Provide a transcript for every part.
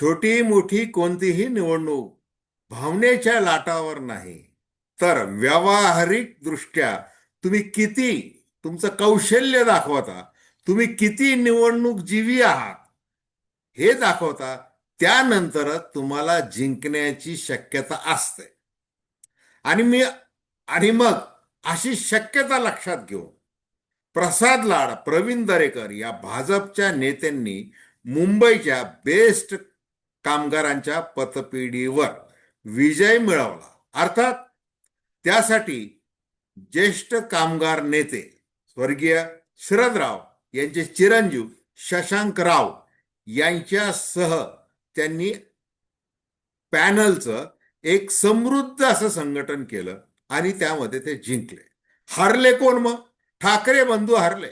छोटी मोठी कोणतीही निवडणूक भावनेच्या लाटावर नाही. तर व्यावहारिक दृष्ट्या तुम्ही किती तुमचं कौशल्य दाखवता तुम्ही किती निवडणूक जीवी आहात हे दाखवता त्यानंतरच तुम्हाला जिंकण्याची शक्यता असते. आणि मी आणि मग अशी शक्यता लक्षात घेऊन प्रसाद लाड प्रवीण दरेकर या भाजपच्या नेत्यांनी मुंबईच्या बेस्ट कामगारांच्या पतपिढीवर विजय मिळवला. अर्थात त्यासाठी ज्येष्ठ कामगार नेते स्वर्गीय शरदराव यांचे चिरंजीव शशांक राव यांच्यासह त्यांनी पॅनलचं एक समृद्ध असं संघटन केलं आणि त्यामध्ये ते जिंकले. हरले कोण मग? ठाकरे बंधू हरले.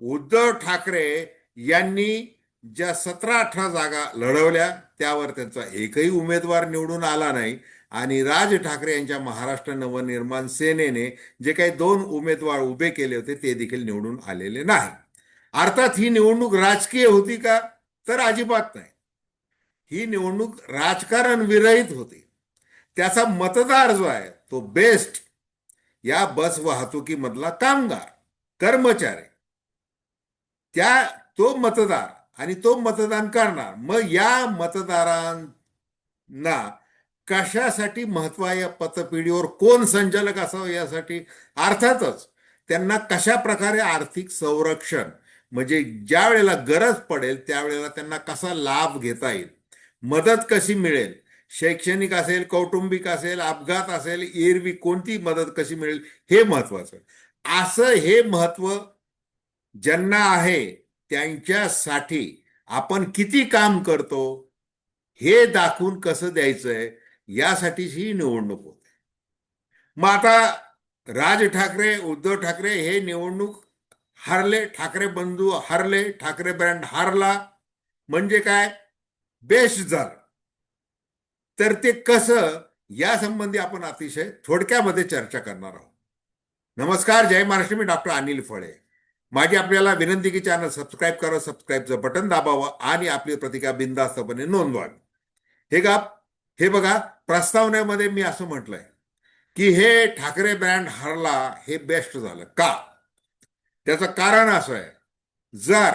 उद्धव ठाकरे यांनी ज्या सतरा अठरा जागा लढवल्या त्यावर त्यांचा एकही उमेदवार निवडून आला नाही. आणि राज ठाकरे यांच्या महाराष्ट्र नवनिर्माण सेनेने जे काही दोन उमेदवार उभे केले होते ते देखील निवडून आलेले नाही. अर्थात ही निवडणूक राजकीय होती का? तर अजिबात नाही. ही निवडणूक राजकारण विरहित होती. त्याचा मतदार जो आहे तो बेस्ट या बस वाहतुकीमधला कामगार कर्मचारी. त्या तो मतदार आणि तो मतदान करणार. मग या मतदारांना कशासाठी महत्त्व आहे या पतपिढीवर? कोण संचालक असावं यासाठी? अर्थातच त्यांना कशा प्रकारे आर्थिक संरक्षण म्हणजे ज्या वेळेला गरज पडेल त्यावेळेला त्यांना कसा लाभ घेता येईल? मदत कशी मिळेल? शैक्षणिक असेल कौटुंबिक असेल अपघात असेल एरवी कोणती मदत कशी मिळेल? हे महत्वाचं असं हे महत्त्व ज्यांना आहे त्यांच्यासाठी आपण किती काम करतो हे दाखवून कसं द्यायचंय यासाठीच ही निवडणूक होते. मग आता राज ठाकरे उद्धव ठाकरे हे निवडणूक हारले ठाकरे बंधू हारले ठाकरे ब्रँड हारला म्हणजे काय? बेस्ट झालं तर ते कसं या संबंधी आपण अतिशय थोडक्यामध्ये चर्चा करणार आहोत. नमस्कार जय महाराष्ट्र मी डॉक्टर अनिल फळे. माझी आपल्याला विनंती की चॅनल सबस्क्राईब करा सबस्क्राईबचं बटन दाबावं आणि आपली प्रतिका बिंदास्तपणे नोंदवावी. हे का? हे बघा प्रस्तावनेमध्ये मी असं म्हटलंय की हे ठाकरे ब्रँड हरला हे बेस्ट झालं. का? त्याचं कारण असं आहे. जर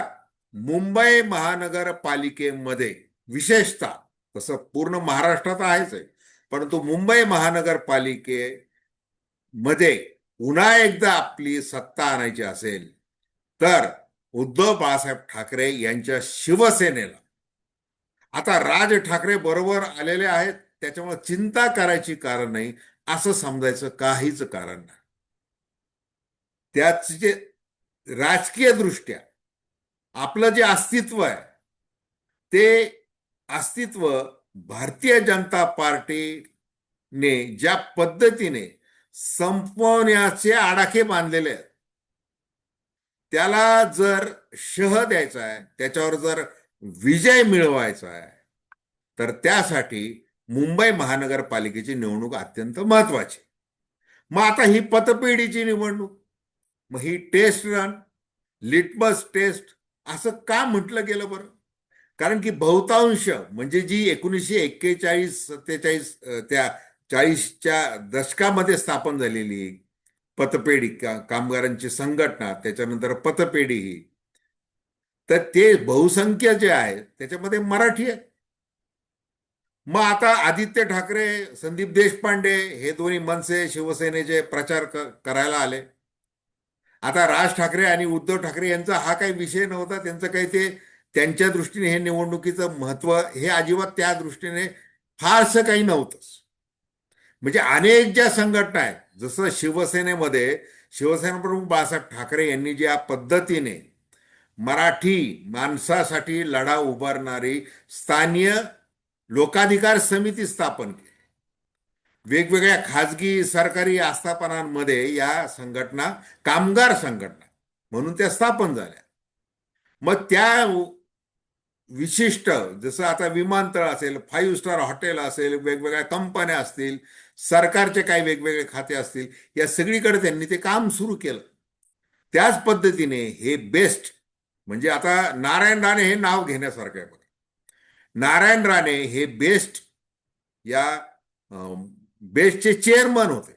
मुंबई महानगरपालिकेमध्ये विशेषतः तसं पूर्ण महाराष्ट्रात आहेच आहे परंतु मुंबई महानगरपालिकेमध्ये पुन्हा एकदा आपली सत्ता आणायची असेल तर उद्धव बाळासाहेब ठाकरे यांच्या शिवसेनेला. आता राज ठाकरे बरोबर आलेले आहेत त्याच्यामुळे चिंता करायची कारण नाही असं समजायचं काहीच कारण नाही. त्याचे राजकीय दृष्ट्या आपलं जे अस्तित्व आहे ते अस्तित्व भारतीय जनता पार्टीने ज्या पद्धतीने संपवण्याचे आडाखे बांधलेले आहेत त्याला जर शह द्यायचा आहे त्याच्यावर जर विजय मिळवायचा आहे तर त्यासाठी मुंबई महानगरपालिकेची निवडणूक अत्यंत महत्वाची. मग आता ही पतपेढीची निवडणूक मग ही टेस्ट रन लिटमस टेस्ट असं का म्हटलं गेलं बरं? कारण की बहुतांश म्हणजे जी एकोणीसशे एक्केचाळीस सत्तेचाळीस त्या चाळीसच्या दशकामध्ये स्थापन झालेली पतपेढी कामगारांची संघटना त्याच्यानंतर पतपेढी ही. तर ते बहुसंख्य जे आहे त्याच्यामध्ये मराठी आहे. मग आता आदित्य ठाकरे संदीप देशपांडे हे दोन्ही मनसे शिवसेनेचे प्रचार करायला आले. आता राज ठाकरे आणि उद्धव ठाकरे यांचा हा काही विषय नव्हता त्यांचं काही ते त्यांच्या दृष्टीने हे निवडणुकीचं महत्त्व हे अजिबात त्या दृष्टीने फारसं काही नव्हतंच. म्हणजे अनेक ज्या संघटना आहेत जसं शिवसेनेमध्ये शिवसेना प्रमुख बाळासाहेब ठाकरे यांनी ज्या पद्धतीने मराठी माणसासाठी लढा उभारणारी स्थानीय लोकाधिकार समिती स्थापन केली. वेगवेगळ्या खाजगी सरकारी आस्थापनांमध्ये या संघटना कामगार संघटना म्हणून त्या स्थापन झाल्या. मग त्या विशिष्ट जसं आता विमानतळ असेल फाईव्ह स्टार हॉटेल असेल वेगवेगळ्या कंपन्या असतील सरकारचे काही वेगवेगळे खाते असतील या सगळीकडे त्यांनी ते काम सुरू केलं. त्याच पद्धतीने हे बेस्ट म्हणजे आता नारायण राणे हे नाव घेण्यासारखं आहे बघा. नारायण राणे हे बेस्ट या बेस्टचे चेअरमन होते.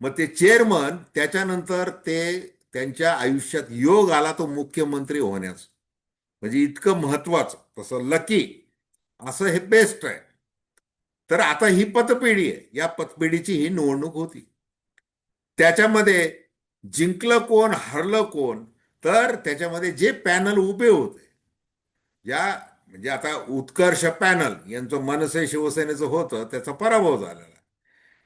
मग ते चेअरमन त्याच्यानंतर ते त्यांच्या आयुष्यात योग आला तो मुख्यमंत्री होण्यास. म्हणजे इतकं महत्वाचं तसं लकी असं हे बेस्ट आहे. तर आता ही पतपेढी आहे. या पतपेढीची ही निवडणूक होती. त्याच्यामध्ये जिंकलं कोण हरलं कोण तर त्याच्यामध्ये जे पॅनल उभे होते या म्हणजे आता उत्कर्ष पॅनल यांचं मनसे शिवसेनेचं होतं त्याचा पराभव झालेला.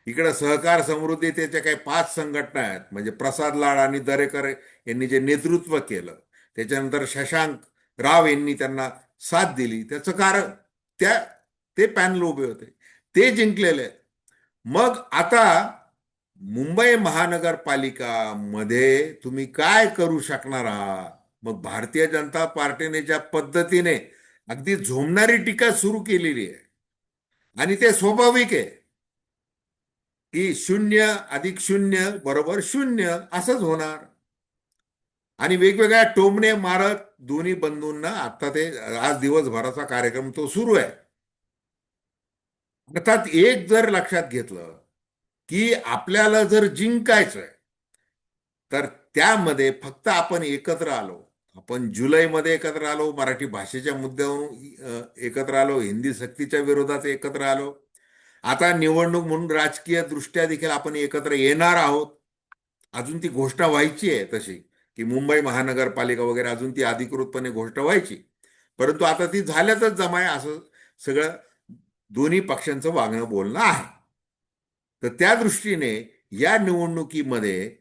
इकडे सहकार समृद्धी त्याच्या काही पाच संघटना आहेत म्हणजे प्रसाद लाड आणि दरेकर यांनी जे नेतृत्व केलं त्याच्यानंतर शशांक राव यांनी त्यांना साथ दिली. त्याचं कारण त्या ते पॅनल उभे होते. ते जिंकलेले. आहेत मग आता मुंबई महानगरपालिका मध्ये तुम्ही काय करू शकणार आहात? मग भारतीय जनता पार्टीने ज्या पद्धतीने अगदी झोमणारी टीका सुरू केलेली आहे आणि ते स्वाभाविक आहे. की शून्य अधिक शून्य बरोबर शून्य असंच होणार. आणि वेगवेगळ्या टोमणे मारत दोन्ही बंधूंना आता ते आज दिवसभराचा कार्यक्रम तो सुरू आहे. अर्थात एक जर लक्षात घेतलं की आपल्याला जर जिंकायचं आहे तर त्यामध्ये फक्त आपण एकत्र आलो. आपण जुलैमध्ये एकत्र आलो मराठी भाषेच्या मुद्द्यावरून एकत्र आलो हिंदी सक्तीच्या विरोधात एकत्र आलो. आता निवडणूक म्हणून राजकीय दृष्ट्या देखील आपण एकत्र येणार आहोत. अजून ती घोषणा व्हायची आहे तशी की मुंबई महानगरपालिका वगैरे अजून ती अधिकृतपणे घोषणा व्हायची. परंतु आता ती झाल्यातच जमाय असं सगळं दोन्ही पक्षांचं वागणं बोलणं आहे. तर त्या दृष्टीने या निवडणुकीमध्ये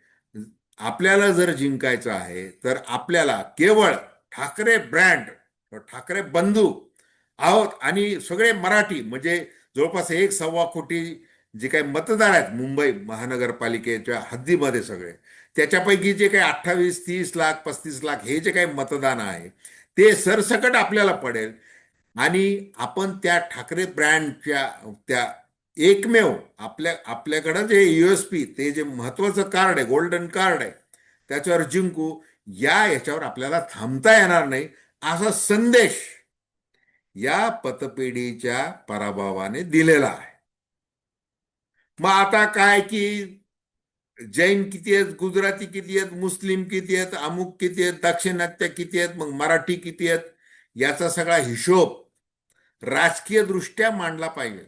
आपल्याला जर जिंकायचं आहे तर आपल्याला केवळ ठाकरे ब्रँड ठाकरे बंधू आहोत आणि सगळे मराठी म्हणजे जवळपास एक सव्वा कोटी जे काही मतदार आहेत मुंबई महानगरपालिकेच्या हद्दीमध्ये सगळे त्याच्यापैकी जे काही अठ्ठावीस तीस लाख पस्तीस लाख हे जे काही मतदान आहे ते सरसकट आपल्याला पडेल. आणि आपण त्या ठाकरे ब्रँडच्या त्या एकमेव आपल्या आपल्याकडं जे युएसपी ते जे महत्वाचं कार्ड आहे गोल्डन कार्ड आहे त्याच्यावर जिंकू या याच्यावर आपल्याला थांबता येणार नाही असा संदेश या पतपेढीच्या पराभवाने दिलेला आहे. मग आता काय की जैन किती आहेत गुजराती किती आहेत मुस्लिम किती आहेत अमुक किती आहेत दाक्षिणात्य किती आहेत मग मराठी किती आहेत याचा सगळा हिशोब राजकीय दृष्ट्या मांडला पाहिजे.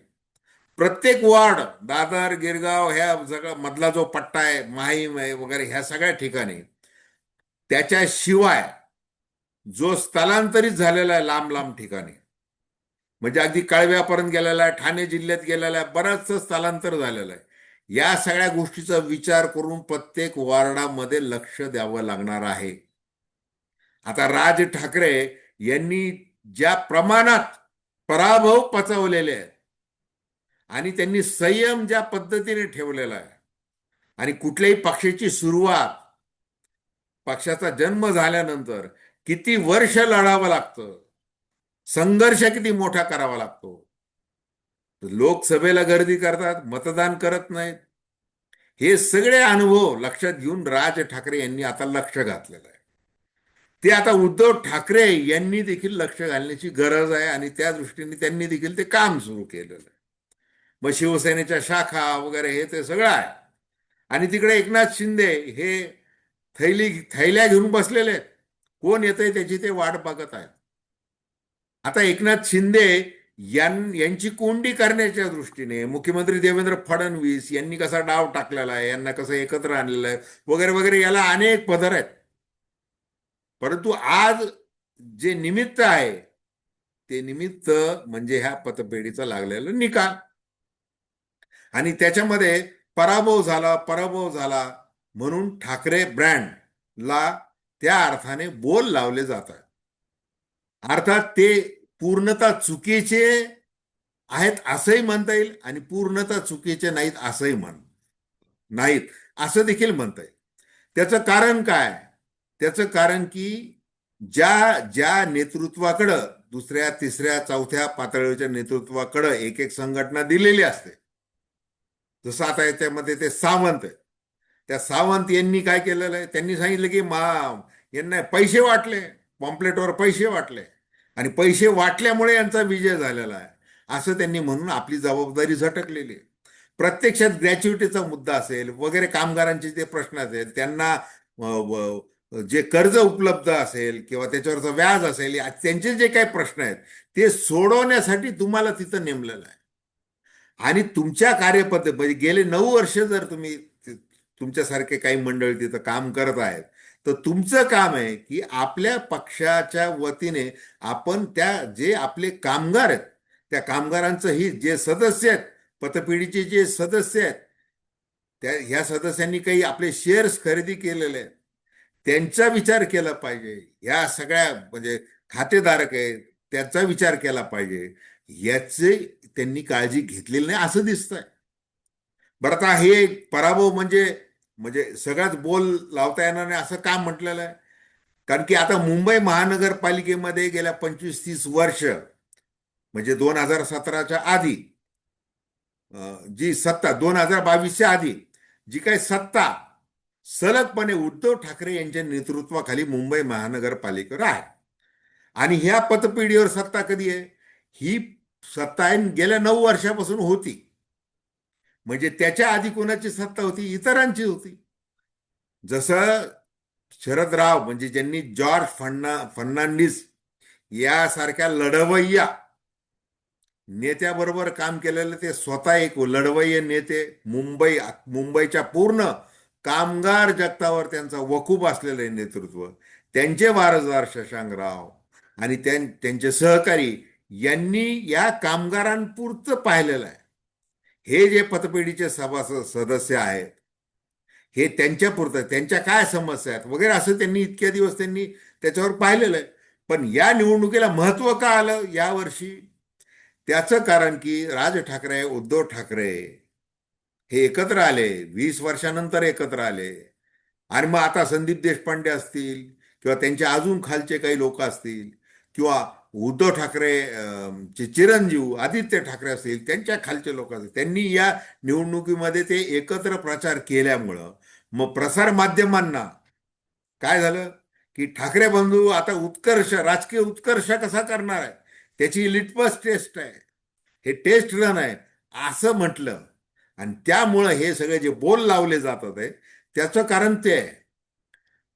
प्रत्येक वार्ड दादर गिरगाव ह्या सगळा मधला जो पट्टा आहे माहीम आहे वगैरे ह्या सगळ्या ठिकाणी त्याच्याशिवाय जो स्थलांतरित झालेला आहे लांब लांब ठिकाणी म्हणजे अगदी कळव्यापर्यंत गेलेला आहे ठाणे जिल्ह्यात गेलेला आहे बरंचसं स्थलांतर झालेलं आहे. या सगळ्या गोष्टीचा विचार करून प्रत्येक वार्डामध्ये लक्ष द्यावं लागणार आहे. आता राज ठाकरे यांनी ज्या प्रमाणात पराभव पचवलेले आहेत आणि त्यांनी संयम ज्या पद्धतीने ठेवलेला आहे आणि कुठल्याही पक्षाची सुरुवात पक्षाचा जन्म झाल्यानंतर किती वर्ष लढावं लागतं संघर्ष किती मोठा करावा लागतो. लोकसभेला गर्दी करतात मतदान करत नाहीत. हे सगळे अनुभव लक्षात घेऊन राज ठाकरे यांनी आता लक्ष घातलेलं आहे. ते आता उद्धव ठाकरे यांनी देखील लक्ष घालण्याची गरज आहे आणि त्या दृष्टीने त्यांनी देखील ते काम सुरू केलेलं आहे. मग शिवसेनेच्या शाखा वगैरे हे ते सगळं आहे. आणि तिकडे एकनाथ शिंदे हे थैली थैल्या घेऊन बसलेले आहेत. कोण येतंय त्याची ते वाट बघत आहेत. आता एकनाथ शिंदे यां यांची कोंडी करण्याच्या दृष्टीने मुख्यमंत्री देवेंद्र फडणवीस यांनी कसा डाव टाकलेला आहे यांना कसं एकत्र आणलेलं आहे वगैरे वगैरे याला अनेक पदर आहेत. परंतु आज जे निमित्त आहे ते निमित्त म्हणजे ह्या पतपेढीचा लागलेला निकाल. आणि त्याच्यामध्ये पराभव झाला पराभव झाला म्हणून ठाकरे ब्रँडला त्या अर्थाने बोल लावले जातात. अर्थात ते पूर्णता चुकीचे आहेत असंही म्हणता येईल आणि पूर्णता चुकीचे नाहीत असंही म्हण नाहीत असं देखील म्हणता येईल. त्याचं कारण काय? त्याचं कारण की ज्या ज्या नेतृत्वाकडं दुसऱ्या तिसऱ्या चौथ्या पातळीच्या नेतृत्वाकडं एक एक संघटना दिलेली असते. जसं आता याच्यामध्ये ते सावंत आहे त्या सावंत यांनी काय केलेलं आहे? त्यांनी सांगितलं की मा यांना पैसे वाटले पॉम्पलेटवर पैसे वाटले. आणि पैसे वाटल्यामुळे यांचा विजय झालेला आहे. असं त्यांनी म्हणून आपली जबाबदारी झटकलेली आहे. प्रत्यक्षात ग्रॅच्युटीचा मुद्दा असेल वगैरे कामगारांचे जे प्रश्न असेल त्यांना जे कर्ज उपलब्ध असेल किंवा त्याच्यावरचं व्याज असेल त्यांचे जे काही प्रश्न आहेत ते सोडवण्यासाठी तुम्हाला तिथं नेमलेलं आहे. आणि तुमच्या कार्यपद्धती म्हणजे गेले नऊ वर्ष जर तुम्ही तुमच्यासारखे काही मंडळी तिथं काम करत आहेत तर तुमचं काम आहे की आपल्या पक्षाच्या वतीने आपण त्या जे आपले कामगार आहेत त्या कामगारांचं ही जे सदस्य आहेत पतपिढीचे जे सदस्य आहेत त्या ह्या सदस्यांनी काही आपले शेअर्स खरेदी केलेले आहेत. त्यांचा विचार केला पाहिजे. या सगळ्या म्हणजे खातेधारक आहेत त्यांचा विचार केला पाहिजे. याचे त्यांनी काळजी घेतलेली नाही असं दिसतंय. बरं आता हे पराभव म्हणजे म्हणजे सगळ्याच बोल लावता येणार नाही असं का म्हटलेलं आहे? कारण की आता मुंबई महानगरपालिकेमध्ये गेल्या पंचवीस तीस वर्ष म्हणजे दोन हजार सतराच्या आधी जी सत्ता दोन हजार बावीसच्या आधी जी काही सत्ता सलगपणे उद्धव ठाकरे यांच्या नेतृत्वाखाली मुंबई महानगरपालिकेवर आहे. आणि ह्या पतपिढीवर सत्ता कधी आहे? ही सत्ता आहे गेल्या नऊ वर्षापासून होती. म्हणजे त्याच्या आधी कोणाची सत्ता होती? इतरांची होती. जसं शरदराव म्हणजे ज्यांनी जॉर्ज फर्ना फर्नांडिस यासारख्या लढवय्या नेत्याबरोबर काम केलेलं ते स्वतः एक लढवय्य नेते मुंबई मुंबईच्या पूर्ण कामगार जगतावर त्यांचा वकूब असलेलं नेतृत्व त्यांचे वारसदार शशांकराव आणि त्यां- त्यांचे सहकारी यांनी या कामगारांपुरतं पाहिलेलं आहे. हे जे पतपेढीचे सभासद सदस्य आहेत हे त्यांच्यापुरतं त्यांच्या काय समस्या आहेत वगैरे असं त्यांनी इतक्या दिवस त्यांनी त्याच्यावर पाहिलेलं आहे. पण या निवडणुकीला महत्त्व का आलं यावर्षी? त्याचं कारण की राज ठाकरे उद्धव ठाकरे हे एकत्र आले वीस वर्षानंतर एकत्र आले. आणि मग आता संदीप देशपांडे असतील किंवा त्यांच्या अजून खालचे काही लोक असतील किंवा उद्धव ठाकरे चे चिरंजीव आदित्य ठाकरे असतील त्यांच्या खालचे लोक असतील त्यांनी या निवडणुकीमध्ये ते एकत्र प्रचार केल्यामुळं मग प्रसार माध्यमांना काय झालं? की ठाकरे बंधू आता उत्कर्ष राजकीय उत्कर्ष कसा करणार आहे? त्याची लिटपस टेस्ट आहे. हे टेस्ट रन आहे. असं म्हटलं. आणि त्यामुळं हे सगळे जे बोल लावले जातात आहे त्याचं कारण ते आहे.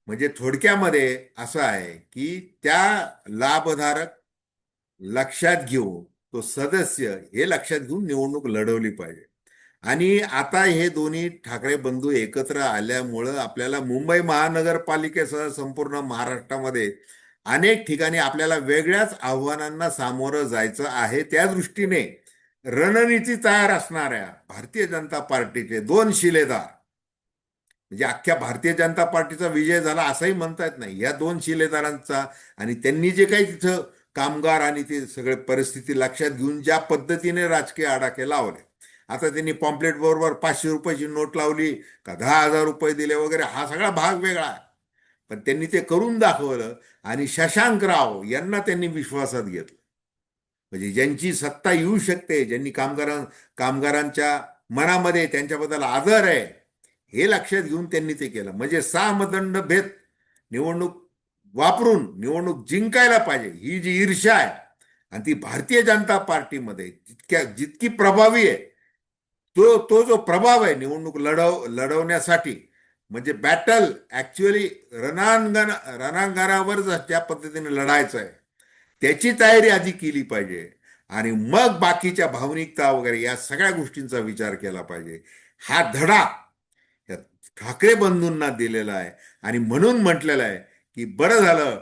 म्हणजे थोडक्यामध्ये असं आहे की त्या लाभधारक लक्षात घेऊन तो सदस्य हे लक्षात घेऊन निवडणूक लढवली पाहिजे. आणि आता हे दोन्ही ठाकरे बंधू एकत्र आल्यामुळं आपल्याला मुंबई महानगरपालिकेसह संपूर्ण महाराष्ट्रामध्ये अनेक ठिकाणी आपल्याला वेगळ्याच आव्हानांना सामोरं जायचं आहे त्या दृष्टीने. रणनीती तयार असणाऱ्या भारतीय जनता पार्टीचे दोन शिलेदार म्हणजे अख्ख्या भारतीय जनता पार्टीचा विजय झाला असंही म्हणता येत नाही. या दोन शिलेदारांचा आणि त्यांनी जे काही तिथं कामगार आणि ते सगळे परिस्थिती लक्षात घेऊन ज्या पद्धतीने राजकीय आडाखे लावले. आता त्यांनी पॉम्पलेट बरोबर पाचशे रुपयाची नोट लावली का दहा हजार रुपये दिले वगैरे हा सगळा भाग वेगळा आहे. पण त्यांनी ते करून दाखवलं आणि शशांक राव यांना त्यांनी विश्वासात घेतलं. म्हणजे ज्यांची सत्ता येऊ शकते ज्यांनी कामगारां कामगारांच्या मनामध्ये त्यांच्याबद्दल आदर आहे हे लक्षात घेऊन त्यांनी ते केलं. म्हणजे सामदंड भेद निवडणूक वापरून निवडणूक जिंकायला पाहिजे ही जी ईर्ष्या आहे आणि ती भारतीय जनता पार्टीमध्ये जितक्या जितकी प्रभावी आहे तो तो जो प्रभाव आहे निवडणूक लढव लढवण्यासाठी म्हणजे बॅटल ऍक्च्युअली रणांगण रणांगणावर ज्या पद्धतीने लढायचं आहे त्याची तयारी आधी केली पाहिजे. आणि मग बाकीच्या भावनिकता वगैरे या सगळ्या गोष्टींचा विचार केला पाहिजे. हा धडा ठाकरे बंधूंना दिलेला आहे. आणि म्हणून म्हटलेलं आहे की बरं झालं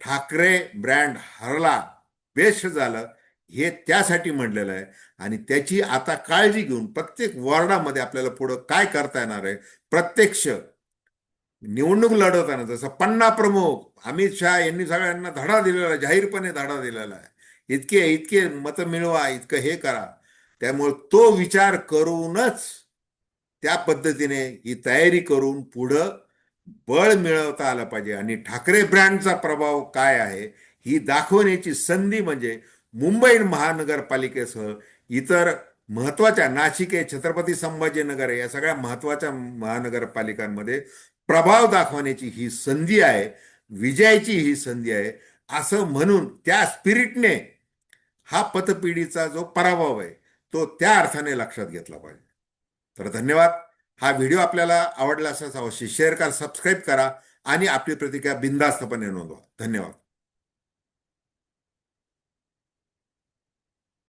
ठाकरे ब्रँड हरला बेस्ट झालं हे त्यासाठी म्हटलेलं आहे. आणि त्याची आता काळजी घेऊन प्रत्येक वॉर्डामध्ये आपल्याला पुढं काय करता येणार आहे प्रत्यक्ष निवडणूक लढवताना जसं पन्ना प्रमुख अमित शहा यांनी सगळ्यांना धडा दिलेला आहे जाहीरपणे धडा दिलेला आहे. इतके इतके मतं मिळवा इतकं हे करा. त्यामुळे तो विचार करूनच त्या पद्धतीने ही तयारी करून पुढं बळ मिळवता आलं पाहिजे. आणि ठाकरे ब्रँडचा प्रभाव काय आहे ही दाखवण्याची संधी म्हणजे मुंबई महानगरपालिकेसह इतर महत्त्वाच्या नाशिक आहे छत्रपती संभाजीनगर आहे या सगळ्या महत्त्वाच्या महानगरपालिकांमध्ये प्रभाव दाखवण्याची ही संधी आहे विजयाची ही संधी आहे असं म्हणून त्या स्पिरिटने हा पतपिढीचा जो पराभव आहे तो त्या अर्थाने लक्षात घेतला पाहिजे. तर धन्यवाद. हा व्हिडिओ आपल्याला आवडला असेल अवश्य शेअर करा सबस्क्राईब करा आणि आपली प्रतिक्रिया बिंदास्तपणे नोंदवा. धन्यवाद.